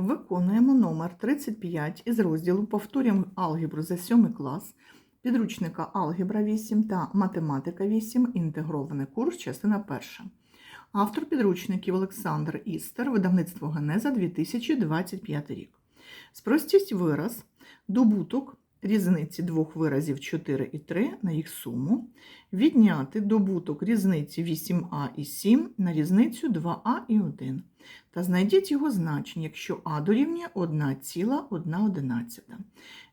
Виконуємо номер 35 із розділу Повторюємо алгебру за 7 клас, підручника Алгебра 8 та Математика 8, інтегрований курс, частина 1. Автор підручників Олександр Істер, видавництво Генеза 2025 рік. Спростість вираз, добуток різниці двох виразів 4 і 3 на їх суму, відняти добуток різниці 8а і 7 на різницю 2а і 1. Та знайдіть його значення, якщо а дорівнює 1,1.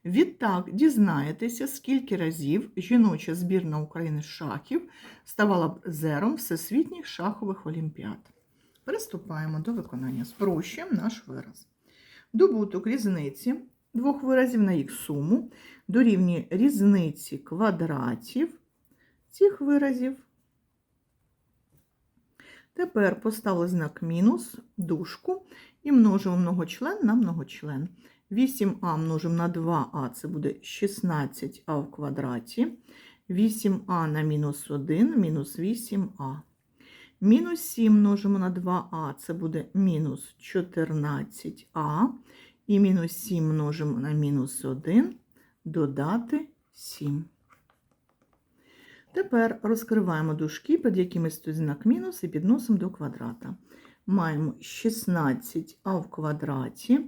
Відтак дізнаєтеся, скільки разів жіноча збірна України з шахів ставала призером всесвітніх шахових олімпіад. Приступаємо до виконання. Спрощуємо наш вираз. Добуток різниці двох виразів на їх суму дорівнює різниці квадратів цих виразів. Тепер поставили знак мінус, дужку і множимо многочлен на многочлен. 8а множимо на 2а, це буде 16а в квадраті. 8а на мінус 1, мінус 8а. Мінус 7 множимо на 2а, це буде мінус 14а. І мінус 7 множимо на мінус 1, додати 7. Тепер розкриваємо дужки, під якими стоїть знак мінус, і підносимо до квадрата. Маємо 16а в квадраті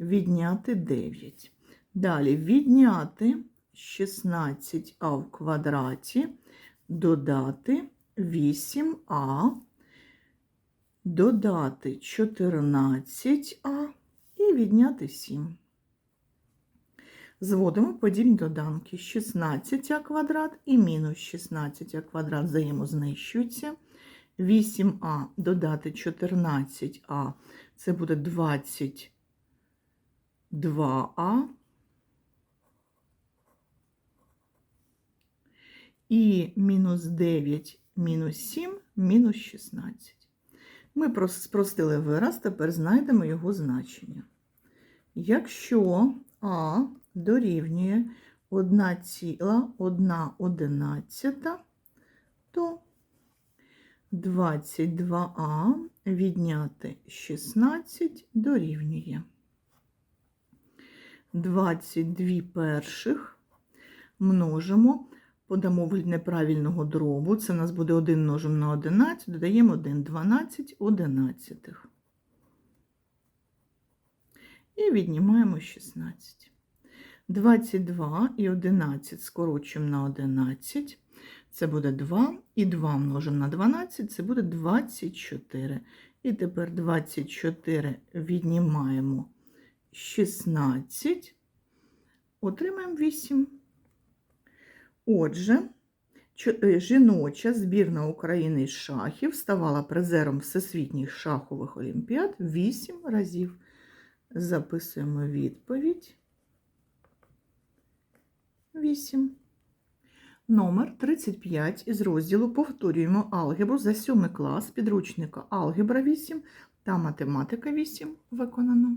відняти 9. Далі відняти 16а в квадраті, додати 8а, додати 14а і відняти 7. Зводимо подібні доданки 16а квадрат і мінус 16а квадрат взаємознищуються. 8а додати 14а це буде 22а. І мінус 9 мінус 7 мінус 16. Ми спростили вираз, тепер знайдемо його значення. Якщо А дорівнює 1,1, то 22а відняти 16 дорівнює 22 перших множимо, подамо вигляд неправильного дробу, це у нас буде 1 множимо на 11, додаємо 1, 12 одинадцятих. І віднімаємо 16. 22 і 11 скорочуємо на 11. Це буде 2. І 2 множимо на 12, це буде 24. І тепер 24 віднімаємо 16, отримаємо 8. Отже, жіноча збірна України з шахів ставала призером всесвітніх шахових олімпіад 8 разів. Записуємо відповідь. 8. Номер 35 із розділу повторюємо алгебру за 7 клас підручника Алгебра 8 та математика 8 виконано.